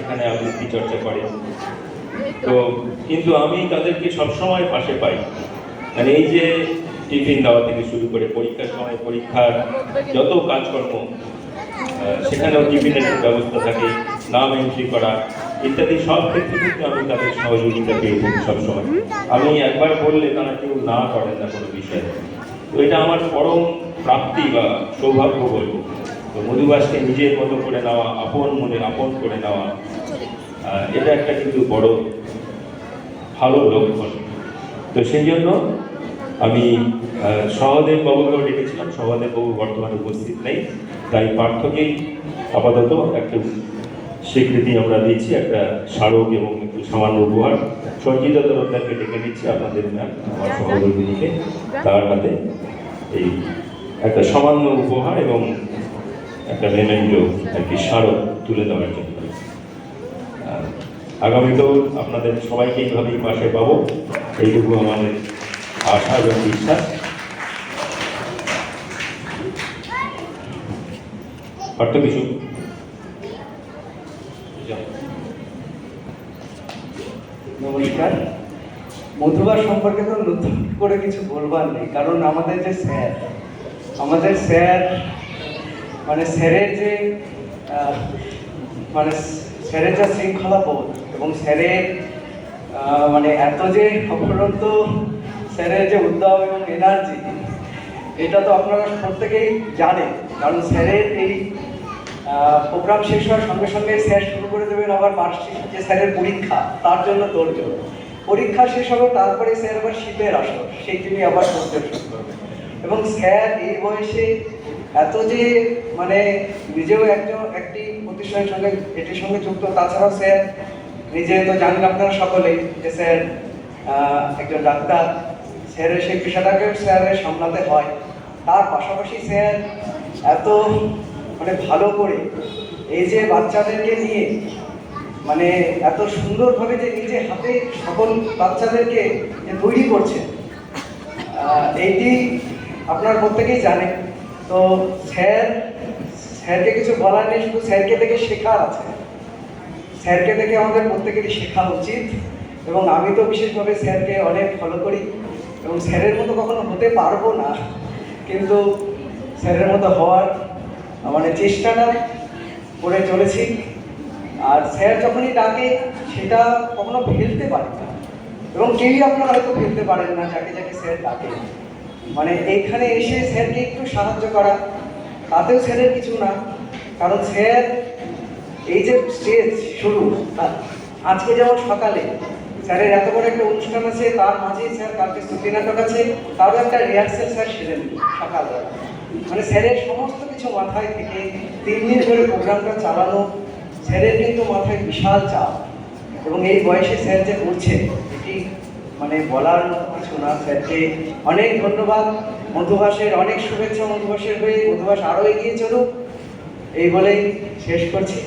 এখানে আবৃত্তি চর্চা করে। তো কিন্তু আমি তাদেরকে সবসময় পাশে পাই। মানে এই যে টিফিন দেওয়া থেকে শুরু করে পরীক্ষার সময় পরীক্ষার যত কাজকর্ম সেখানেও টিফিনের ব্যবস্থা থাকে, নাম এন্ট্রি করা, ইত্যাদি সব ক্ষেত্রে কিন্তু আমি তাদের সহযোগিতা পেয়ে থাকি সবসময়। আমি একবার বললে তারা কেউ না করেন না কোনো বিষয়ে। তো এটা আমার পরম প্রাপ্তি বা সৌভাগ্য বলব। তো মধুবাসকে নিজের মতো করে নেওয়া, আপন মনে আপন করে নেওয়া এটা একটা কিন্তু বড় ভালো লক্ষণ। তো সেই জন্য আমি সহদেব বাবুকেও ডেকেছিলাম। সহদেব বাবু বর্তমানে উপস্থিত নেই। তাই পার্থকেই আপাতত একটা স্বীকৃতি আমরা দিচ্ছি একটা স্মারক এবং একটু সামান্য উপহার। সঞ্জিতা তরফদারকে ডেকে নিচ্ছি, আপনাদের ম্যাম, আমার সহকর্মীকে তার হাতে এই একটা সামান্য উপহার এবং একটা মেমেন্টো আর কি স্মারক তুলে দেওয়ার জন্য। আগামীতেও আপনাদের সবাইকে এইভাবেই পাশে পাবো। এইটুকু আমাদের আশা এবং বিশ্বাস। পারতো কিছু নমস্কার। মধুবার সম্পর্কে তো নতুন করে কিছু বলবার নেই, কারণ আমাদের যে স্যার, আমাদের স্যার মানে স্যারের যে মানে স্যারের যা শৃঙ্খলা বোধ এবং স্যারের মানে এত যে অপরন্ত স্যারের যে উদ্যম এবং এনার্জি এটা তো আপনারা প্রত্যেকেই জানেন। কারণ স্যারের এই প্রোগ্রাম শেষ হওয়ার সঙ্গে সঙ্গে স্যার শুরু করে দেবেন আবার বার্ষিক যে স্যারের পরীক্ষা, তার জন্য তোড়জোড় পরীক্ষা শেষ হবে, তারপরে স্যার আবার শীতের আসর সেই তিনি আবার করতে শুরু করবেন। এবং স্যার এই বয়সে এত যে মানে নিজেও একজন একটি প্রতিষ্ঠানের সঙ্গে এটির সঙ্গে যুক্ত। তাছাড়াও স্যার নিজে তো জানেন আপনারা সকলেই যে স্যার একজন ডাক্তার। স্যারের সেই পেশাটাকে স্যারের সামলাতে হয়। তার পাশাপাশি স্যার এত মানে ভালো করে এই যে বাচ্চাদেরকে নিয়ে মানে এত সুন্দরভাবে যে নিজে হাতে সকল বাচ্চাদেরকে তৈরি করছেন আহ, এইটি আপনার প্রত্যেকেই জানেন। তো স্যার, স্যারকে কিছু বলার নেই, শুধু স্যারকে দেখে শেখার আছে। স্যারকে দেখে আমাদের প্রত্যেকেরই শেখা উচিত এবং আমি তো বিশেষভাবে স্যারকে অনেক ফলো করি এবং স্যারের মতো কখনো হতে পারব না। কিন্তু স্যারের মতো হওয়ার মানে চেষ্টাটা করে চলেছি। আর স্যার যখনই ডাকে, সেটা কখনো ফেলতে পারি না। এবং কেউই আপনারা হয়তো ফেলতে পারেন না, যাকে যাকে স্যার ডাকে। মানে এখানে এসে স্যারকে একটু সাহায্য করা। তাতেও স্যারের কিছু না, কারণ স্যার এই যে স্টেজ শুরু আজকে যেমন সকালে স্যারের এত বড় একটা অনুষ্ঠান আছে, তার মাঝে স্যার কালকে শ্রুতি নাটক আছে, তারও একটা রিহার্সেল স্যার সেরেন সকালবেলা। মানে স্যারের সমস্ত কিছু মাথায় থেকে তিন দিন ধরে প্রোগ্রামটা চালানো, স্যারের কিন্তু মাথায় বিশাল চাপ। এবং এই বয়সে স্যার যে করছে, এটি মানে বলার মতো কিছু না স্যারকে অনেক ধন্যবাদ, মধুভাষের অনেক শুভেচ্ছা মধুভাষের হয়ে মধুভাষ আরও এগিয়ে চলুক। এই বলেই শেষ করছি।